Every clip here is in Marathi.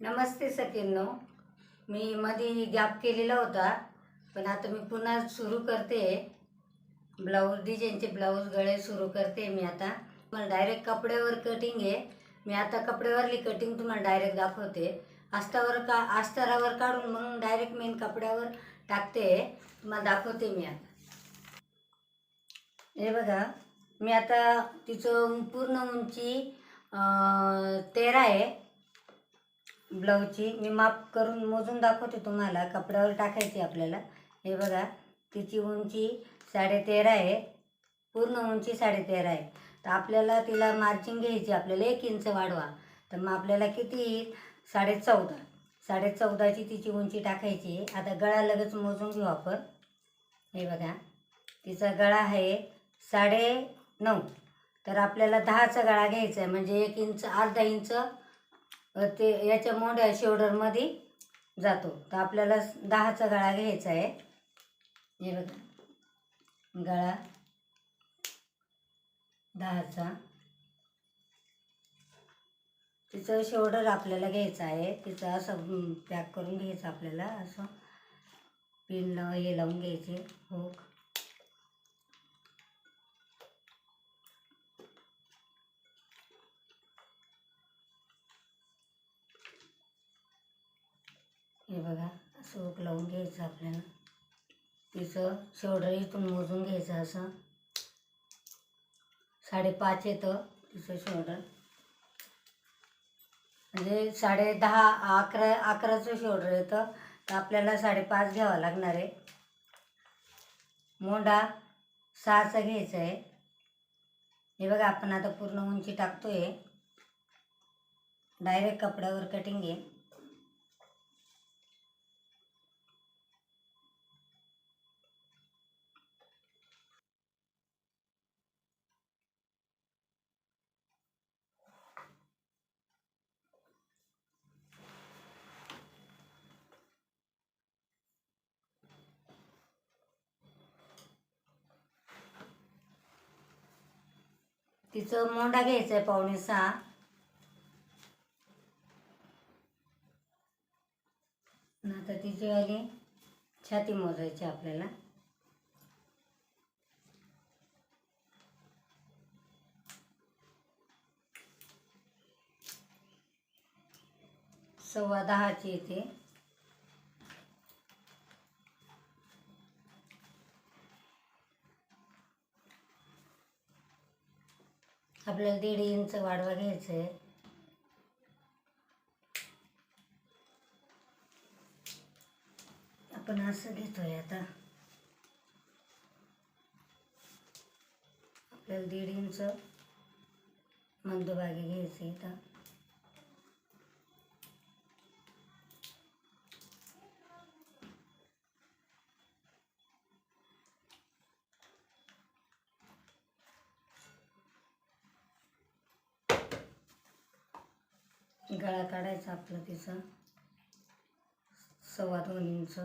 नमस्ते सखींनो मी मध्ये गॅप केलेला होता पण आता मी पुन्हा सुरू करते. ब्लाऊज डिझाईनचे ब्लाऊज गळे सुरू करते मी आता. मला डायरेक्ट कपड्यावर कटिंग आहे. मी आता कपड्यावरली कटिंग तुम्हाला डायरेक्ट दाखवते. आस्तावर का आस्तारावर काढून मग डायरेक्ट मेन कपड्यावर टाकते. तुम्हाला दाखवते मी आता. हे बघा मी आता तिचं पूर्ण उंची तेरा आहे. ब्लाऊजची. मी माप करून मोजून दाखवते तुम्हाला कपड्यावर टाकायची आपल्याला. हे बघा तिची उंची साडेतेरा आहे. पूर्ण उंची साडेतेरा आहे. तर आपल्याला तिला मार्चिंग घ्यायची आपल्याला एक इंच वाढवा. तर मग आपल्याला किती येईल? साडे चौदा साडे चौदाची तिची उंची टाकायची. आहे. आता गळा लगेच मोजून घेऊ आपण. हे बघा तिचा गळा आहे साडे नऊ. तर आपल्याला दहाचा गळा घ्यायचा आहे. म्हणजे एक इंच अर्धा इंच ते याच्या मोठ्या शोल्डरमध्ये जातो. तर आपल्याला दहाचा गळा घ्यायचा आहे. हे बघा. गळा दहाचा. तिचं शोल्डर आपल्याला घ्यायचं आहे. तिचं असं पॅक करून घ्यायचं आपल्याला. असं पिन लाव हे लावून घ्यायचे. हो. हे बघा असं ओक लावून घ्यायचं आपल्याला. तिचं शोल्डर इथून मोजून घ्यायचं असं. साडेपाच येतं तिचं शोल्डर. म्हणजे साडे दहा अकरा अकराचं शोल्डर येतं. तर आपल्याला साडेपाच घ्यावं लागणार आहे. मोंडा सहाचा घ्यायचा आहे. हे बघा आपण आता पूर्ण उंची टाकतो आहे डायरेक्ट कपड्यावर कटिंग आहे. तिचं मोंडा घ्यायचा आहे पावणे सहा. नंतर आता तिची वाली छाती मोजायची आपल्याला. सव्वा दहाची येते. आपल्याला दीड इंच वाढवा घ्यायचं आहे आपण असं घेतोय आता. आपल्याला दीड इंच मध्यभागी घ्यायचं इथं. गळा काढायचा आपला तिचा. सव्वा दोन इंच.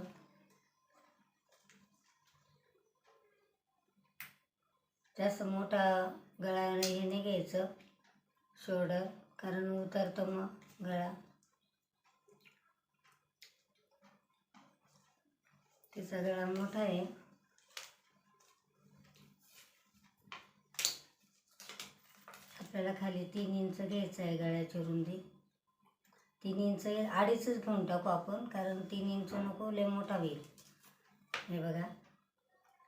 जास्त मोठा गळा हे नाही घ्यायचं. शोल्डर कारण उतरतो मग गळा. तिचा गळा मोठा आहे. आपल्याला खाली तीन इंच घ्यायचं आहे गळ्याची रुंदी. तीन इंच अडीचच घेऊन टाकू आपण कारण तीन इंच नको लय मोठा होईल. हे बघा.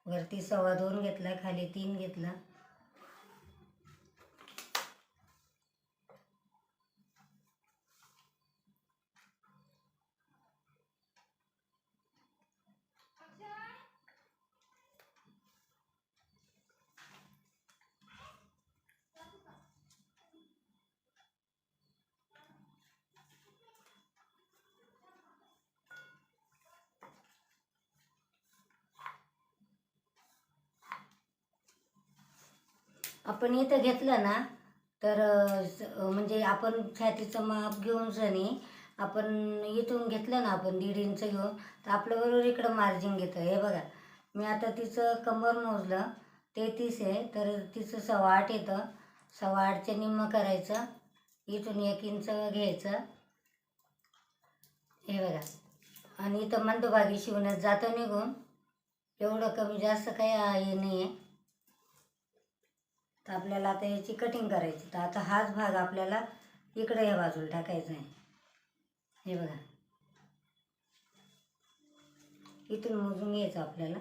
वरती सव्वा दोन घेतला खाली तीन घेतला. आपण इथं घेतलं ना तर म्हणजे आपण छातीचं माप घेऊन सनी आपण इथून घेतलं ना आपण दीड इंच घेऊन तर आपल्याबरोबर इकडं मार्जिन घेतं हे बघा मी आता तिचं कंबर मोजलं तेहतीस आहे तर तिचं सव्वा आठ येतं. सव्वा आठच्या निम्मं करायचं इथून एक इंच घ्यायचं. हे बघा आणि इथं मंदभागी शिवण्यात जातं निघून. एवढं कमी जास्त काही हे नाही आहे तर आपल्याला आता याची कटिंग करायची. तर आता हाच भाग आपल्याला इकडे या बाजूला टाकायचा आहे. हे बघा. इथून मोजून घ्यायचं आपल्याला.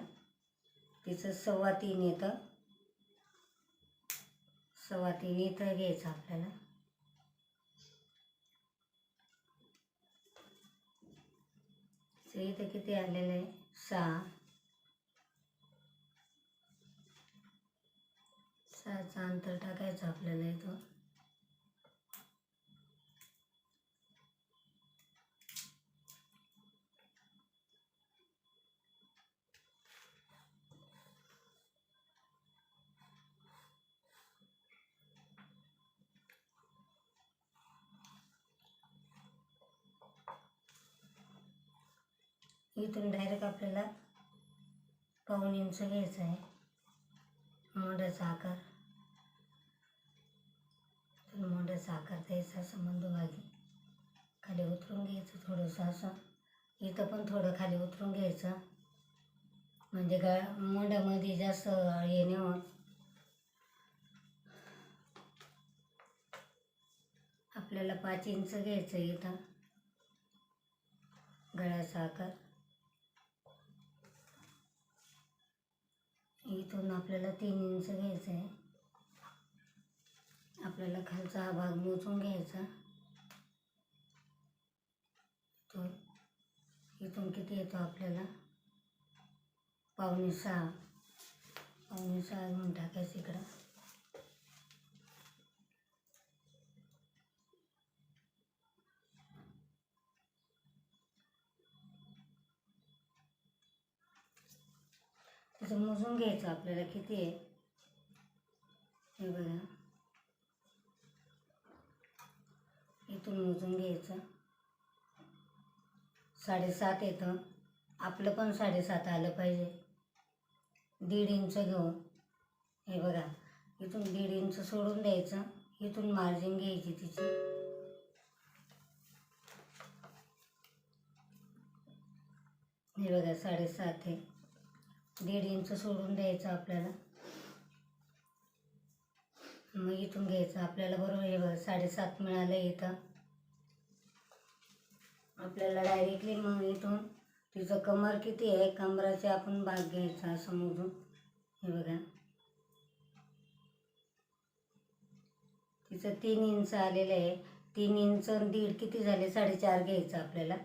तिचं सव्वा तीन येतं. सव्वा तीन इथं घ्यायचं आपल्याला. इथं किती आलेलं आहे? सहा. सहाचं अंतर टाकायचं आपल्याला इथं. इथून डायरेक्ट आपल्याला पाऊन इंच घ्यायचं आहे. मोठ्याचा आकार तर मोंड्याचा आकार संबंध असं खाली उतरून घ्यायचं थोडंसं असं. इथं पण थोडं खाली उतरून घ्यायचं. म्हणजे गा मोंड्यामध्ये जास्त हे नाही होत. आपल्याला पाच इंच घ्यायचं इथं. गळ्याचा आकार इथून आपल्याला तीन इंच घ्यायचं आहे. आपल्याला खालचा हा भाग मोजून घ्यायचा. तो इथून किती येतो आपल्याला? पावणे सहा. पावणे सहा घेऊन टाकायचं इकडं. त्याचं मोजून घ्यायचं आपल्याला किती आहे? हे बघा. इथून मोजून घ्यायचं. साडेसात येतं. आपलं पण साडेसात आलं पाहिजे. दीड इंच घेऊन. हे बघा इथून दीड इंच सोडून द्यायचं. इथून मार्जिन घ्यायची तिची. हे बघा साडेसात आहे. दीड इंच सोडून द्यायचं आपल्याला. मग इथून घ्यायचं. आपल्याला बरोबर हे बघा साडेसात मिळालं इथं. आपल्याला डायरेक्टली मग इथून तिचं कमर किती आहे कमराचे आपण भाग घ्यायचा असं मोजून. हे बघा. तिचं तीन इंच आलेलं आहे. तीन इंच दीड किती झाले? साडेचार घ्यायचं आपल्याला.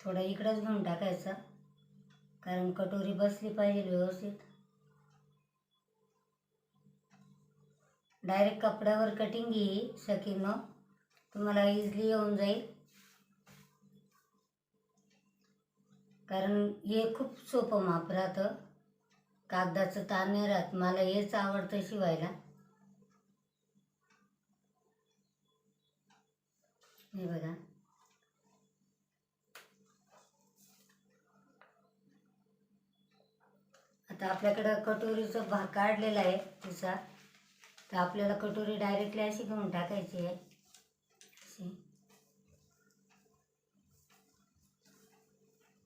थोडा इकडंच घेऊन टाकायचा. कारण कटोरी बसली पाहिजे व्यवस्थित. डायरेक्ट कपड्यावर कटिंग घे शकीनं तुम्हाला इझिली येऊन जाईल. कारण हे खूप सोपं माप राहतं. कागदाचं ताण नाही राहत. मला हेच आवडतं शिवायला. हे बघा. आता आपल्याकडं कटोरीचं भाग काढलेला आहे तिचा तर आपल्याला कटोरी डायरेक्टली अशी घेऊन टाकायची आहे अशी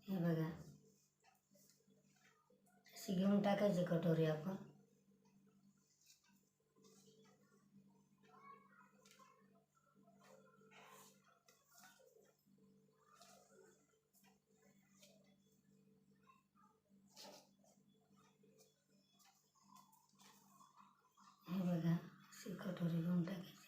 हे बघा. अशी घेऊन टाकायची कटोरी आपण हे बघा अशी कटोरी घेऊन टाकायची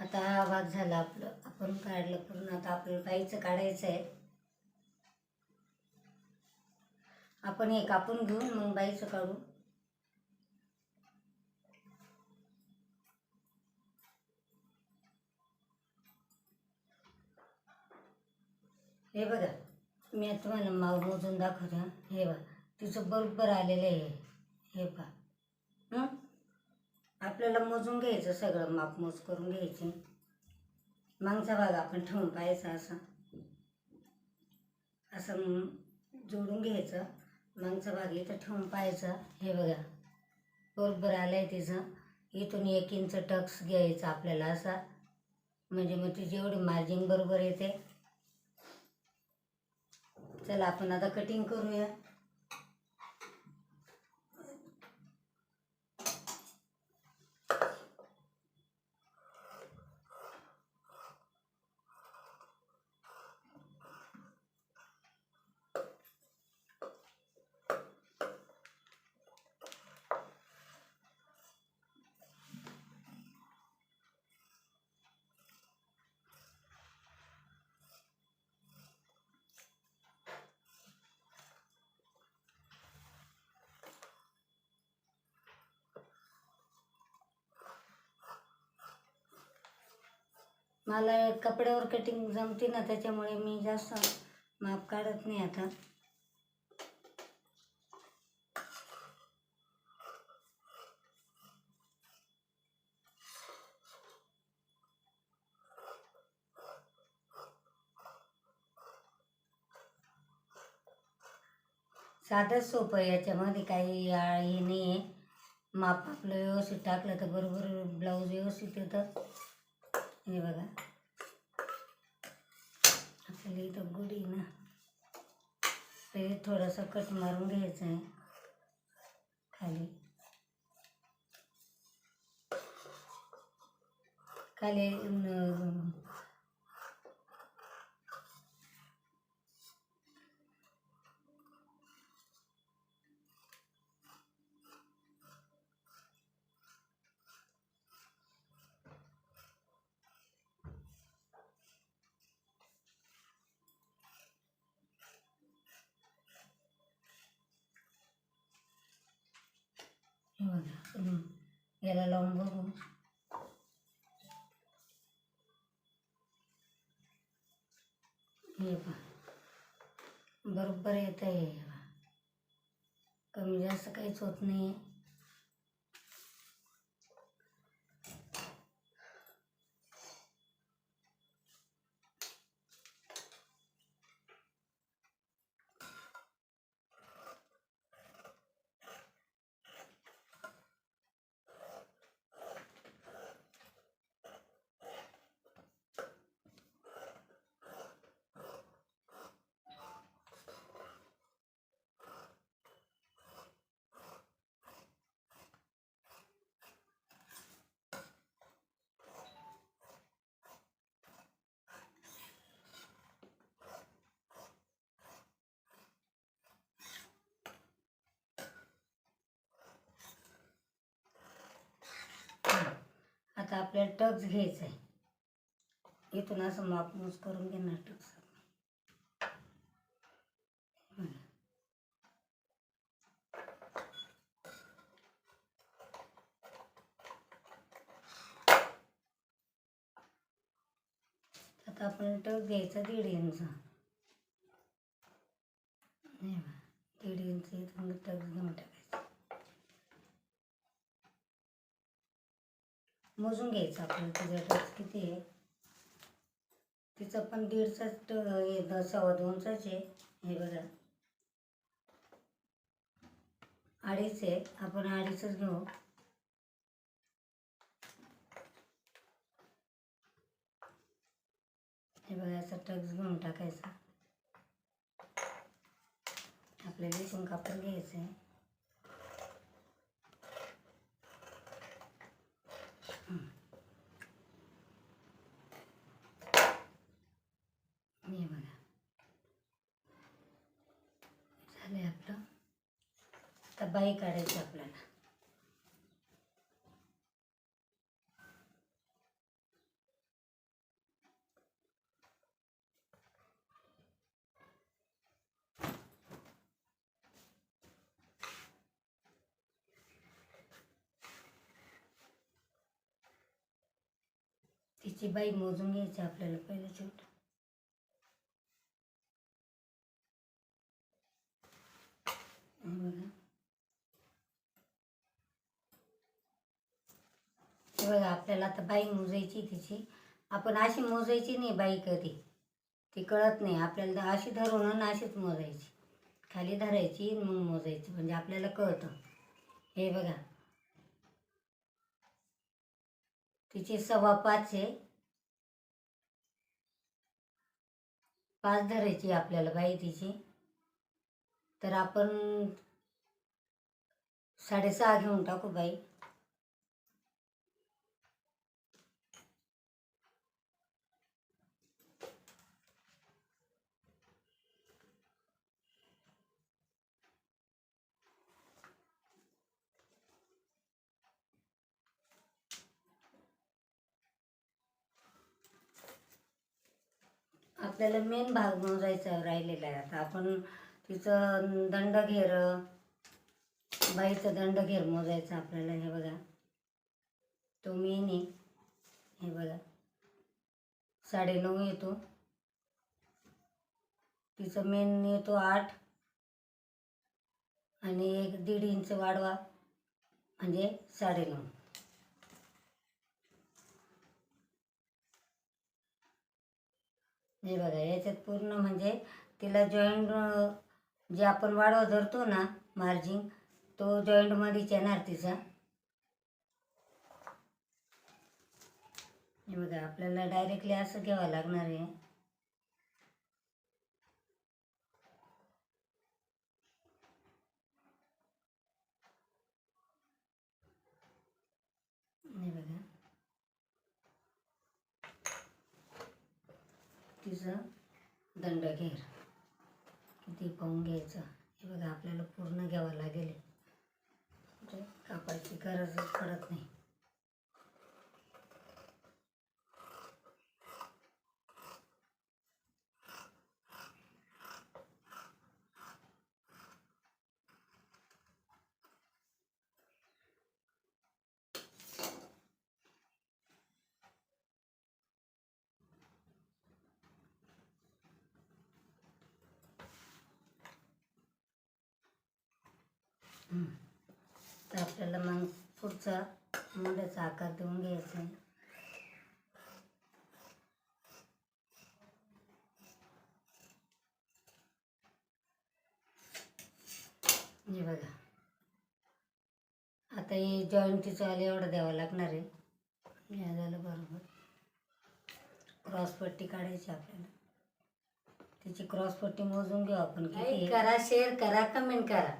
आता हा भाग झाला आपलं. आपण काढलं पूर्ण. आता आपल्याला बाईचं काढायचं आहे. आपण हे कापून घेऊन मग बाईचं काढू. हे बघा मी तुम्हाला माव मोजून दाखवतो. हे बघा तिचं बरोबर आलेलं आहे. हे पहा. हं? आपल्याला मोजून घ्यायचं सगळं मापमोज करून घ्यायची. मागचा भाग आपण ठेवून पाहायचा असा. असं जोडून घ्यायचं. मागचा भाग इथं ठेवून पाहायचा. हे बघा. बरोबर आलंय तिचं. इथून एक इंच टक्स घ्यायचा आपल्याला असा. म्हणजे मग तिची जेवढी मार्जिन बरोबर येते. चला आपण आता कटिंग करूया. मला कपड्यावर कटिंग जमते ना त्याच्यामुळे मी जास्त माप काढत नाही आता. साधंच सोपं आहे याच्यामध्ये काही हे नाही आहे माप आपलं व्यवस्थित टाकलं तर बरोबर ब्लाऊज व्यवस्थित येतं. हे बघा. आपल्याला इथं गुढी ना. ते थोडंसं कट मारून घ्यायचं आहे. खाली. खाली न- हे बघा याला लावून बघू. हे पहा. बरोबर येत आहे कमी जास्त काहीच होत नाही. आता आपल्याला टक्स घ्यायचं आहे इथून असं मापमूस करून घेणार टक्स. आता आपण टक्स घ्यायचा दीड इंच. नाही बा, दीड इंच इथून टक्स घेऊन टाकायचं. मोजून घ्यायचं आपण तिचा टक्स किती आहे. तिचं पण दीडचाच ट हे सव्वा दोनचाच आहे. हे बघा. अडीच आहे. आपण अडीचच घेऊ. हे बघा असा टक्स घेऊन टाकायचा. आपल्याला इथून कापड घ्यायचं आहे. हे बघा. झालं आपलं. आता बाई काढायची आपल्याला. तिची बाई मोजून घ्यायची आपल्याला पहिलं छोट हे बघा आपल्याला आता बाई मोजायची तिची. आपण अशी मोजायची नाही बाई कधी. ती कळत नाही. आपल्याला अशी धरून अशीच मोजायची. खाली धरायची मग मोजायची. म्हणजे आपल्याला कळतं. हे बघा. तिची सव्वा पाच आहे. पाच धरायची आपल्याला बाई तिची. तर आपण साडेसहा घेऊन टाकू बाई. आपल्याला मेन भाग मोजायचा राहिलेला आहे. आता आपण तिचं दंड घेर बाईचं दंड घेर मोजायचं आपल्याला हे बघा. तो मेन आहे. हे बघा. साडेनऊ येतो. तिचं मेन येतो आठ. आणि एक दीड इंच वाढवा. म्हणजे साडेनऊ. हे बघा याच्यात पूर्ण म्हणजे तिला जॉईंट जे आपण वाढवा धरतो ना मार्जिन तो जॉईंटमध्येच येणार तिचा. हे बघा आपल्याला डायरेक्टली असं घ्यावं लागणार आहे. हे बघा. तिचं दंड घेर. किती पाहून घ्यायचं? हे बघा आपल्याला पूर्ण घ्यावं लागेल. म्हणजे कापायची गरजच पडत नाही तर आपल्याला मग पुढचा मुंड्याचा आकार देऊन घ्यायचा आहे. हे बघा. आता हे जॉईंटची तिचं एवढं द्यावं लागणार आहे. हे झालं बरोबर. क्रॉसपट्टी काढायची आपल्याला. त्याची क्रॉसपट्टी मोजून घेऊ आपण. किती करा शेअर करा कमेंट करा.